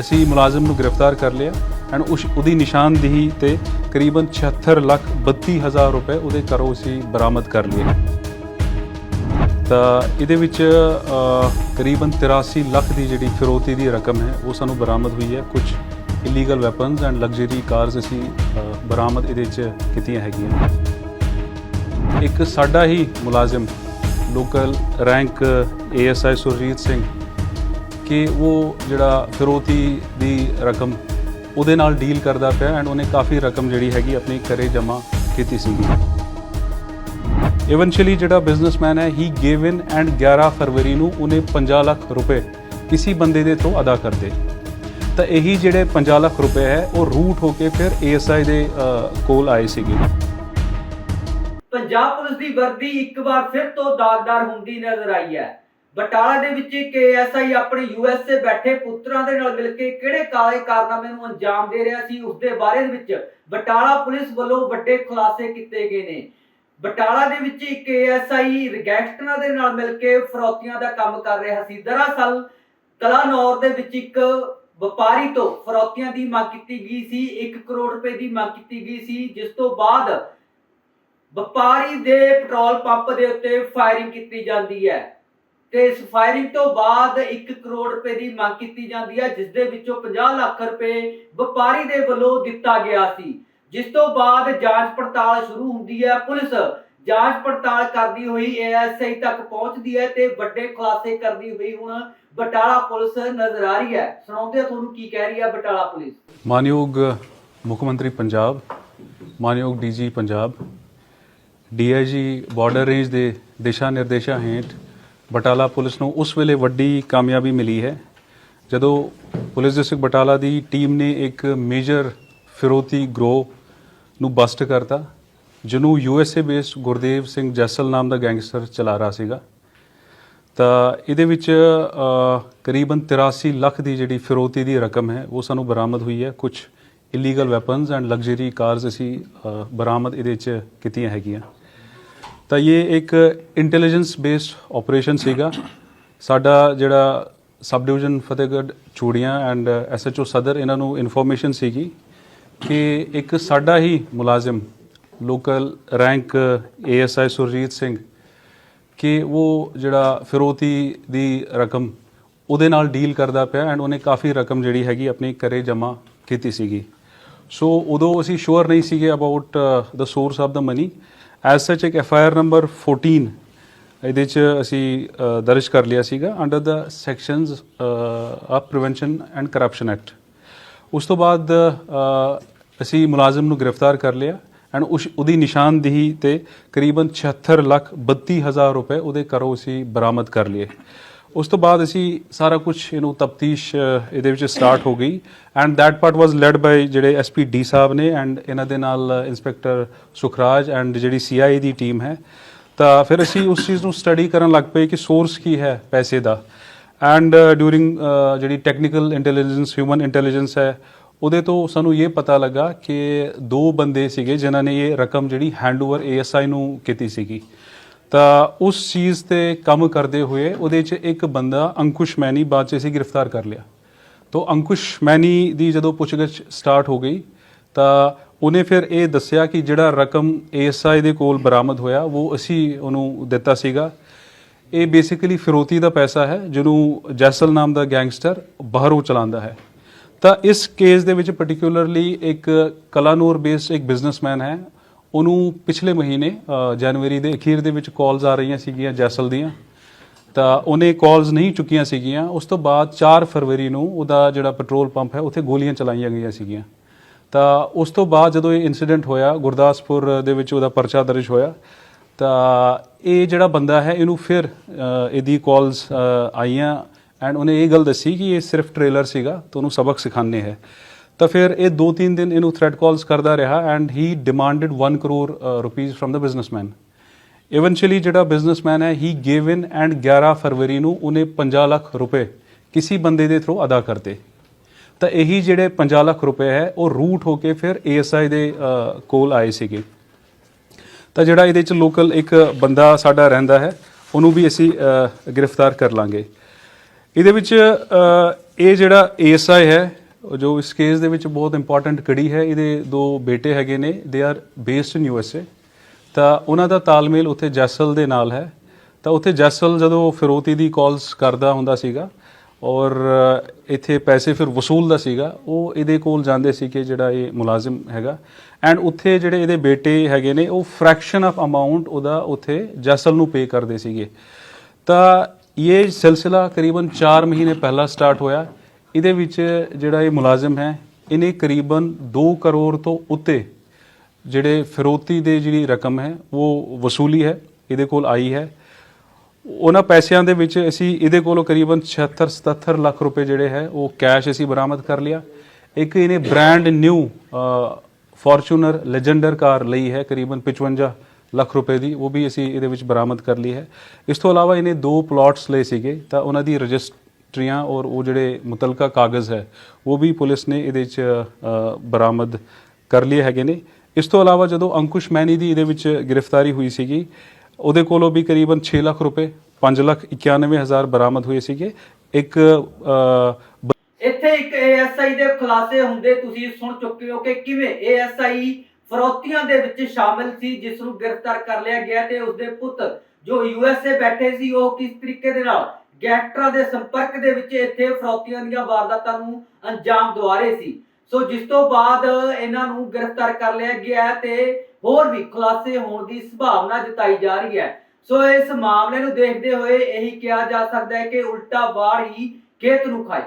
ਅਸੀਂ ਮੁਲਾਜ਼ਮ ਨੂੰ ਗ੍ਰਿਫਤਾਰ ਕਰ ਲਿਆ ਐਂਡ ਉਸ ਉਹਦੀ ਨਿਸ਼ਾਨਦੇਹੀ ਤੇ ਕਰੀਬਨ 76 ਲੱਖ 32 ਹਜ਼ਾਰ ਰੁਪਏ ਉਹਦੇ ਘਰੋਂ ਅਸੀਂ ਬਰਾਮਦ ਕਰ ਲਏ ਤਾਂ ਇਹਦੇ ਵਿੱਚ ਕਰੀਬਨ 83 ਲੱਖ ਦੀ ਜਿਹੜੀ ਫਿਰੋਤੀ ਦੀ ਰਕਮ ਹੈ, ਉਹ ਸਾਨੂੰ ਬਰਾਮਦ ਹੋਈ ਹੈ। ਕੁਝ illegal weapons and luxury cars ਅਸੀਂ ਬਰਾਮਦ ਇਹਦੇ ਵਿੱਚ ਕੀਤੀਆਂ ਹੈਗੀਆਂ। ਇੱਕ ਸਾਡਾ ਹੀ ਮੁਲਾਜ਼ਮ local rank ASI Surjit Singh ਕਿ ਉਹ ਜਿਹੜਾ ਫਿਰੌਤੀ ਦੀ ਰਕਮ ਉਹਦੇ ਨਾਲ ਡੀਲ ਕਰਦਾ ਪਿਆ ਐਂਡ ਉਹਨੇ ਕਾਫੀ ਰਕਮ ਜਿਹੜੀ ਹੈਗੀ ਆਪਣੀ ਘਰੇ ਜਮ੍ਹਾਂ ਕੀਤੀ ਸੀਗੀ। ਇਵੈਂਚੁਅਲੀ ਜਿਹੜਾ ਬਿਜ਼ਨਸਮੈਨ ਹੈ ਹੀ ਗੇਵ ਇਨ ਐਂਡ 11 ਫਰਵਰੀ ਨੂੰ ਉਹਨੇ 50 ਲੱਖ ਰੁਪਏ ਕਿਸੇ ਬੰਦੇ ਦੇ ਤੋਂ ਅਦਾ ਕਰਦੇ ਤਾਂ ਇਹੀ ਜਿਹੜੇ 50 ਲੱਖ ਰੁਪਏ ਹੈ, ਉਹ ਰੂਟ ਹੋ ਕੇ ਫਿਰ ਏਐਸਆਈ ਦੇ ਕੋਲ ਆਏ ਸੀਗੇ। ਪੰਜਾਬ ਪੁਲਿਸ ਦੀ ਵਰਦੀ ਇੱਕ ਵਾਰ ਫਿਰ ਤੋਂ ਦਾਗਦਾਰ ਹੁੰਦੀ ਨਜ਼ਰ ਆਈ ਹੈ। ਬਟਾਲਾ ਦੇ ਵਿੱਚ ਇੱਕ ਐਸਆਈ ਆਪਣੇ ਯੂਐਸਏ ਬੈਠੇ ਪੁੱਤਰਾਂ ਦੇ ਨਾਲ ਮਿਲ ਕੇ ਕਿਹੜੇ ਕਾਲੇ ਕਾਰਨਾਮੇ ਨੂੰ ਅੰਜਾਮ ਦੇ ਰਿਹਾ ਸੀ ਉਸ ਦੇ ਬਾਰੇ ਵਿੱਚ ਬਟਾਲਾ ਪੁਲਿਸ ਵੱਲੋਂ ਵੱਡੇ ਖੁਲਾਸੇ ਕੀਤੇ ਗਏ ਨੇ। ਬਟਾਲਾ ਦੇ ਵਿੱਚ ਇੱਕ ਐਸਆਈ ਗੈਂਗਸਟਰਾਂ ਦੇ ਨਾਲ ਮਿਲ ਕੇ ਫਰੌਤੀਆਂ ਦਾ ਕੰਮ ਕਰ ਰਿਹਾ ਸੀ। ਦਰਅਸਲ, ਕਲਾਨੌਰ ਦੇ ਵਿੱਚ ਇੱਕ ਵਪਾਰੀ ਤੋਂ ਫਰੌਤੀਆਂ ਦੀ ਮੰਗ ਕੀਤੀ ਗਈ ਸੀ 1 ਕਰੋੜ ਰੁਪਏ ਦੀ ਮੰਗ ਕੀਤੀ ਗਈ ਸੀ, ਜਿਸ ਤੋਂ ਬਾਅਦ ਵਪਾਰੀ ਦੇ ਪੈਟਰੋਲ ਪੰਪ ਦੇ ਉੱਤੇ ਫਾਇਰਿੰਗ ਕੀਤੀ ਜਾਂਦੀ ਹੈ। ਤੇ ਇਸ ਫਾਇਰਿੰਗ ਤੋਂ ਬਾਅਦ 1 ਕਰੋੜ ਰੁਪਏ ਦੀ ਮੰਗ ਕੀਤੀ ਜਾਂਦੀ ਹੈ ਜਿਸ ਦੇ ਵਿੱਚੋਂ 50 ਲੱਖ ਰੁਪਏ ਵਪਾਰੀ ਦੇ ਵੱਲੋਂ ਦਿੱਤਾ ਗਿਆ ਸੀ। ਜਿਸ ਤੋਂ ਬਾਅਦ ਜਾਂਚ ਪੜਤਾਲ ਸ਼ੁਰੂ ਹੁੰਦੀ ਹੈ, ਪੁਲਿਸ ਜਾਂਚ ਪੜਤਾਲ ਕਰਦੀ ਹੋਈ ਏਐਸਆਈ ਤੱਕ ਪਹੁੰਚਦੀ ਹੈ ਤੇ ਵੱਡੇ ਖੁਲਾਸੇ ਕਰਦੀ ਹੋਈ ਹੁਣ ਬਟਾਲਾ ਪੁਲਿਸ ਨਜ਼ਰ ਆ ਰਹੀ ਹੈ। ਸੁਣਾਉਂਦੇ ਤੁਹਾਨੂੰ ਕੀ ਕਹਿ ਰਹੀ ਹੈ ਬਟਾਲਾ ਪੁਲਿਸ? ਮਾਨਯੋਗ ਮੁੱਖ ਮੰਤਰੀ ਪੰਜਾਬ, ਮਾਨਯੋਗ DG Punjab, DIG border range ਦੇ ਦਿਸ਼ਾ ਨਿਰਦੇਸ਼ਾਂ ਹੇਠ ਬਟਾਲਾ ਪੁਲਿਸ ਨੂੰ ਉਸ ਵੇਲੇ ਵੱਡੀ ਕਾਮਯਾਬੀ ਮਿਲੀ ਹੈ, ਜਦੋਂ ਪੁਲਿਸ ਡਿਸਟ੍ਰਿਕਟ ਬਟਾਲਾ ਦੀ ਟੀਮ ਨੇ ਇੱਕ ਮੇਜਰ ਫਿਰੋਤੀ ਗਰੋ ਨੂੰ ਬਸਟ ਕਰਤਾ, ਜਿਹਨੂੰ ਯੂਐਸਏ ਬੇਸਡ ਗੁਰਦੇਵ ਸਿੰਘ ਜੈਸਲ ਨਾਮ ਦਾ ਗੈਂਗਸਟਰ ਚਲਾ ਰਿਹਾ ਸੀਗਾ। ਤਾਂ ਇਹਦੇ ਵਿੱਚ ਕਰੀਬਨ 83 ਲੱਖ ਦੀ ਜਿਹੜੀ ਫਿਰੋਤੀ ਦੀ ਰਕਮ ਹੈ, ਉਹ ਸਾਨੂੰ ਬਰਾਮਦ ਹੋਈ ਹੈ। ਕੁਝ illegal weapons and luxury cars ਅਸੀਂ ਬਰਾਮਦ ਇਹਦੇ ਵਿੱਚ ਕੀਤੀਆਂ ਹੈਗੀਆਂ। ਤਾਂ ਇਹ ਇੱਕ ਇੰਟੈਲੀਜੈਂਸ ਬੇਸਡ ਆਪਰੇਸ਼ਨ ਸੀਗਾ। ਸਾਡਾ ਜਿਹੜਾ sub division Fatehgarh Churian and SHO ਸਦਰ, ਇਹਨਾਂ ਨੂੰ ਇਨਫੋਰਮੇਸ਼ਨ ਸੀਗੀ ਕਿ ਇੱਕ ਸਾਡਾ ਹੀ ਮੁਲਾਜ਼ਮ local rank ASI Surjit Singh, ਕਿ ਉਹ ਜਿਹੜਾ ਫਿਰੋਤੀ ਦੀ ਰਕਮ ਉਹਦੇ ਨਾਲ ਡੀਲ ਕਰਦਾ ਪਿਆ ਐਂਡ ਉਹਨੇ ਕਾਫੀ ਰਕਮ ਜਿਹੜੀ ਹੈਗੀ ਆਪਣੀ ਘਰੇ ਜਮ੍ਹਾਂ ਕੀਤੀ ਸੀਗੀ। ਸੋ ਉਦੋਂ ਅਸੀਂ ਸ਼ੋਰ ਨਹੀਂ ਸੀਗੇ about the source of the money as such ਇੱਕ ਐਫ ਆਈ ਆਰ ਨੰਬਰ 14 ਇਹਦੇ ਚ ਅਸੀਂ ਦਰਜ ਕਰ ਲਿਆ ਸੀਗਾ under the sections of prevention and corruption act ਉਸ ਤੋਂ ਬਾਅਦ ਅਸੀਂ ਮੁਲਾਜ਼ਮ ਨੂੰ ਗ੍ਰਿਫਤਾਰ ਕਰ ਲਿਆ ਐਂਡ ਉਸ, ਉਹਦੀ ਨਿਸ਼ਾਨਦੇਹੀ ਤੇ ਕਰੀਬਨ 76 ਲੱਖ 32 ਹਜ਼ਾਰ ਰੁਪਏ ਉਹਦੇ ਘਰੋਂ ਅਸੀਂ ਬਰਾਮਦ ਕਰ ਲਏ। ਉਸ ਤੋਂ ਬਾਅਦ ਅਸੀਂ ਸਾਰਾ ਕੁਝ ਇਹਨੂੰ ਤਫਤੀਸ਼ ਇਹਦੇ ਵਿੱਚ ਸਟਾਰਟ ਹੋ ਗਈ। And that part was led by ਜਿਹੜੇ ਐਸਪੀ ਡੀ ਸਾਹਿਬ ਨੇ ਐਂਡ ਇਹਨਾਂ ਦੇ ਨਾਲ ਇੰਸਪੈਕਟਰ ਸੁਖਰਾਜ ਐਂਡ ਜਿਹੜੀ ਸੀਆਈਏ ਦੀ ਟੀਮ ਹੈ। ਤਾਂ ਫਿਰ ਅਸੀਂ ਉਸ ਚੀਜ਼ ਨੂੰ ਸਟੱਡੀ ਕਰਨ ਲੱਗ ਪਏ ਕਿ ਸੋਰਸ ਕੀ ਹੈ ਪੈਸੇ ਦਾ। ਐਂਡ ਡਿਊਰਿੰਗ ਜਿਹੜੀ ਟੈਕਨੀਕਲ ਇੰਟੈਲੀਜੈਂਸ ਹਿਊਮਨ ਇੰਟੈਲੀਜੈਂਸ ਹੈ, ਉਹਦੇ ਤੋਂ ਸਾਨੂੰ ਇਹ ਪਤਾ ਲੱਗਾ ਕਿ ਦੋ ਬੰਦੇ ਸੀਗੇ ਜਿਨ੍ਹਾਂ ਨੇ ਇਹ ਰਕਮ ਜਿਹੜੀ ਹੈਂਡਓਵਰ ਏਐਸਆਈ ਨੂੰ ਕੀਤੀ ਸੀਗੀ। ਤਾਂ ਉਸ ਚੀਜ਼ ਤੇ ਕੰਮ ਕਰਦੇ ਹੋਏ ਉਹਦੇ 'ਚ ਇੱਕ ਬੰਦਾ ਅੰਕੁਸ਼ ਮੈਨੀ ਬਾਅਦ 'ਚ ਅਸੀਂ ਗ੍ਰਿਫਤਾਰ ਕਰ ਲਿਆ। ਤੋ ਅੰਕੁਸ਼ ਮੈਨੀ ਦੀ ਜਦੋਂ ਪੁੱਛਗਿੱਛ ਸਟਾਰਟ ਹੋ ਗਈ, ਤਾਂ ਉਹਨੇ ਫਿਰ ਇਹ ਦੱਸਿਆ ਕਿ ਜਿਹੜਾ ਰਕਮ ਏਐਸਆਈ ਦੇ ਕੋਲ ਬਰਾਮਦ ਹੋਇਆ, ਉਹ ਅਸੀਂ ਉਹਨੂੰ ਦਿੱਤਾ ਸੀਗਾ। ਇਹ ਬੇਸਿਕਲੀ ਫਿਰੋਤੀ ਦਾ ਪੈਸਾ ਹੈ, ਜਿਹਨੂੰ ਜੈਸਲ ਨਾਮ ਦਾ ਗੈਂਗਸਟਰ ਬਾਹਰੋਂ ਚਲਾਉਂਦਾ ਹੈ। ਤਾਂ ਇਸ ਕੇਸ ਦੇ ਵਿੱਚ ਪਾਰਟਿਕੂਲਰਲੀ ਇੱਕ ਕਲਾਨੂਰ ਬੇਸਡ ਇੱਕ ਬਿਜ਼ਨਸਮੈਨ ਹੈ ਉਹਨੂੰ ਪਿਛਲੇ ਮਹੀਨੇ ਜਨਵਰੀ ਦੇ ਅਖੀਰ ਦੇ ਵਿੱਚ ਕਾਲਸ ਆ ਰਹੀਆਂ ਸੀਗੀਆਂ ਜੈਸਲ ਦੀਆਂ। ਤਾਂ ਉਹਨੇ ਕਾਲਸ ਨਹੀਂ ਚੁੱਕੀਆਂ ਸੀਗੀਆਂ। ਉਸ ਤੋਂ ਬਾਅਦ 4 ਫਰਵਰੀ ਨੂੰ ਉਹਦਾ ਜਿਹੜਾ ਪੈਟਰੋਲ ਪੰਪ ਹੈ, ਉੱਥੇ ਗੋਲੀਆਂ ਚਲਾਈਆਂ ਗਈਆਂ ਸੀਗੀਆਂ। ਤਾਂ ਉਸ ਤੋਂ ਬਾਅਦ ਜਦੋਂ ਇਹ ਇਨਸੀਡੈਂਟ ਹੋਇਆ, ਗੁਰਦਾਸਪੁਰ ਦੇ ਵਿੱਚ ਉਹਦਾ ਪਰਚਾ ਦਰਜ ਹੋਇਆ, ਤਾਂ ਇਹ ਜਿਹੜਾ ਬੰਦਾ ਹੈ, ਇਹਨੂੰ ਫਿਰ ਇਹਦੀ ਕਾਲਸ ਆਈਆਂ। ਐਂਡ ਉਹਨੇ ਇਹ ਗੱਲ ਦੱਸੀ ਕਿ ਇਹ ਸਿਰਫ ਟ੍ਰੇਲਰ ਸੀਗਾ, ਤਾਂ ਉਹਨੂੰ ਸਬਕ ਸਿਖਾਣੇ ਹੈ। ਤਾਂ ਫਿਰ ਇਹ 2-3 ਦਿਨ ਇਹਨੂੰ ਥ੍ਰੈਟ ਕਾਲਸ ਕਰਦਾ ਰਿਹਾ and he demanded 1 crore rupees from the businessman eventually ਜਿਹੜਾ ਬਿਜ਼ਨਸਮੈਨ ਹੈ ਹੀ ਗੇਵ ਇਨ ਐਂਡ 11 ਫਰਵਰੀ ਨੂੰ ਉਹਨੇ 50 ਲੱਖ ਰੁਪਏ ਕਿਸੇ ਬੰਦੇ ਦੇ ਥਰੂ ਅਦਾ ਕਰਤੇ। ਤਾਂ ਇਹੀ ਜਿਹੜੇ 50 ਲੱਖ ਰੁਪਏ ਹੈ, ਉਹ ਰੂਟ ਹੋ ਕੇ ਫਿਰ ਏਐਸਆਈ ਦੇ ਕੋਲ ਆਏ ਸੀਗੇ। ਤਾਂ ਜਿਹੜਾ ਇਹਦੇ ਚ ਲੋਕਲ ਇੱਕ ਬੰਦਾ ਸਾਡਾ ਰਹਿੰਦਾ ਹੈ, ਉਹਨੂੰ ਵੀ ਅਸੀਂ ਗ੍ਰਿਫਤਾਰ ਕਰ ਲਾਂਗੇ। ਇਹਦੇ ਵਿੱਚ ਇਹ ਜਿਹੜਾ ਏਐਸਆਈ ਹੈ ਜੋ ਇਸ ਕੇਸ ਦੇ ਵਿੱਚ ਬਹੁਤ ਇੰਪੋਰਟੈਂਟ ਕੜੀ ਹੈ, ਇਹਦੇ ਦੋ ਬੇਟੇ ਹੈਗੇ ਨੇ they are based in USA ਤਾਂ ਉਹਨਾਂ ਦਾ ਤਾਲਮੇਲ ਉੱਥੇ ਜੈਸਲ ਦੇ ਨਾਲ ਹੈ। ਤਾਂ ਉੱਥੇ ਜੈਸਲ ਜਦੋਂ ਫਿਰੋਤੀ ਦੀ ਕਾਲਸ ਕਰਦਾ ਹੁੰਦਾ ਸੀਗਾ, ਔਰ ਇੱਥੇ ਪੈਸੇ ਫਿਰ ਵਸੂਲਦਾ ਸੀਗਾ, ਉਹ ਇਹਦੇ ਕੋਲ ਜਾਂਦੇ ਸੀ ਕਿ ਜਿਹੜਾ ਇਹ ਮੁਲਾਜ਼ਮ ਹੈਗਾ। ਐਂਡ ਉੱਥੇ ਜਿਹੜੇ ਇਹਦੇ ਬੇਟੇ ਹੈਗੇ ਨੇ, ਉਹ ਫ੍ਰੈਕਸ਼ਨ ਆਫ ਅਮਾਉਂਟ ਉਹਦਾ ਉੱਥੇ ਜੈਸਲ ਨੂੰ ਪੇ ਕਰਦੇ ਸੀਗੇ। ਤਾਂ ਇਹ ਸਿਲਸਿਲਾ ਕਰੀਬਨ 4 ਮਹੀਨੇ ਪਹਿਲਾਂ ਸਟਾਰਟ ਹੋਇਆ। ਇਹਦੇ ਵਿੱਚ ਜਿਹੜਾ ਇਹ ਮੁਲਾਜ਼ਮ ਹੈ, ਇਹਨੇ ਕਰੀਬਨ 2 ਕਰੋੜ ਤੋਂ ਉੱਤੇ ਜਿਹੜੇ ਫਿਰੋਤੀ ਦੇ ਜਿਹੜੀ ਰਕਮ ਹੈ, ਉਹ ਵਸੂਲੀ ਹੈ, ਇਹਦੇ ਕੋਲ ਆਈ ਹੈ। ਉਹਨਾਂ ਪੈਸਿਆਂ ਦੇ ਵਿੱਚ ਅਸੀਂ ਇਹਦੇ ਕੋਲੋਂ ਕਰੀਬਨ 76 77 ਲੱਖ ਰੁਪਏ ਜਿਹੜੇ ਹੈ, ਉਹ ਕੈਸ਼ ਅਸੀਂ ਬਰਾਮਦ ਕਰ ਲਿਆ। ਇੱਕ ਇਹਨੇ brand new Fortuner Legender car ਲਈ ਹੈ, ਕਰੀਬਨ 55 ਲੱਖ ਰੁਪਏ ਦੀ, ਉਹ ਵੀ ਅਸੀਂ ਇਹਦੇ ਵਿੱਚ ਬਰਾਮਦ ਕਰ ਲਈ ਹੈ। ਇਸ ਤੋਂ ਇਲਾਵਾ ਇਹਨੇ ਦੋ ਪਲਾਟਸ ਲਏ ਸੀਗੇ, ਤਾਂ ਉਹਨਾਂ ਦੀ ਰਜਿਸਟਰੀਆਂ ਔਰ ਉਹ ਜਿਹੜੇ ਮੁਤਲਕਾ ਕਾਗਜ਼ ਹੈ, ਉਹ ਵੀ ਪੁਲਿਸ ਨੇ ਇਹਦੇ ਵਿੱਚ ਬਰਾਮਦ ਕਰ ਲਏ ਹੈਗੇ ਨੇ। ਇਸ ਤੋਂ ਇਲਾਵਾ ਜਦੋਂ ਅੰਕੁਸ਼ ਮੈਨੀ ਦੀ ਇਹਦੇ ਵਿੱਚ ਗ੍ਰਿਫਤਾਰੀ ਹੋਈ ਸੀਗੀ, ਉਹਦੇ ਕੋਲੋਂ ਵੀ ਕਰੀਬਨ 6 ਲੱਖ ਰੁਪਏ 5 ਲੱਖ 91 ਬਰਾਮਦ ਹੋਏ ਸੀਗੇ। ਇੱਕ ਇੱਥੇ ਇੱਕ ਏਐਸਆਈ ਦੇ ਖੁਲਾਸੇ ਹੁੰਦੇ ਤੁਸੀਂ ਸੁਣ ਚੁੱਕੇ ਹੋ ਕਿ ਕਿਵੇਂ ਏਐਸਆਈ ਫਰੋਤੀਆਂ ਦੇ ਵਿੱਚ ਸ਼ਾਮਿਲ ਸੀ, ਜਿਸ ਨੂੰ ਗ੍ਰਿਫਤਾਰ ਕਰ ਲਿਆ ਗਿਆ ਤੇ ਉਸਦੇ ਪੁੱਤ ਜੋ ਯੂਐਸਏ ਬੈਠੇ ਸੀ, ਉਹ ਕਿਸ ਤਰੀਕੇ ਦੇ ਨਾਲ ਗੈਂਗਸਟਰਾਂ ਦੇ ਸੰਪਰਕ ਦੇ ਵਿੱਚ ਇੱਥੇ ਫਰੋਤੀਆਂ ਦੀਆਂ ਵਾਰਦਾਤਾਂ ਨੂੰ ਅੰਜਾਮ ਦਵਾ ਰਹੇ ਸੀ। ਸੋ ਜਿਸ ਤੋਂ ਬਾਅਦ ਇਹਨਾਂ ਨੂੰ ਗ੍ਰਿਫਤਾਰ ਕਰ ਲਿਆ ਗਿਆ ਤੇ ਹੋਰ ਵੀ ਖੁਲਾਸੇ ਹੋਣ ਦੀ ਸੰਭਾਵਨਾ ਜਤਾਈ ਜਾ ਰਹੀ ਹੈ। ਸੋ ਇਸ ਮਾਮਲੇ ਨੂੰ ਦੇਖਦੇ ਹੋਏ ਇਹੀ ਕਿਹਾ ਜਾ ਸਕਦਾ ਹੈ ਕਿ ਉਲਟਾ ਵਾਰ ਹੀ ਖੇਤ ਨੂੰ ਖਾਏ।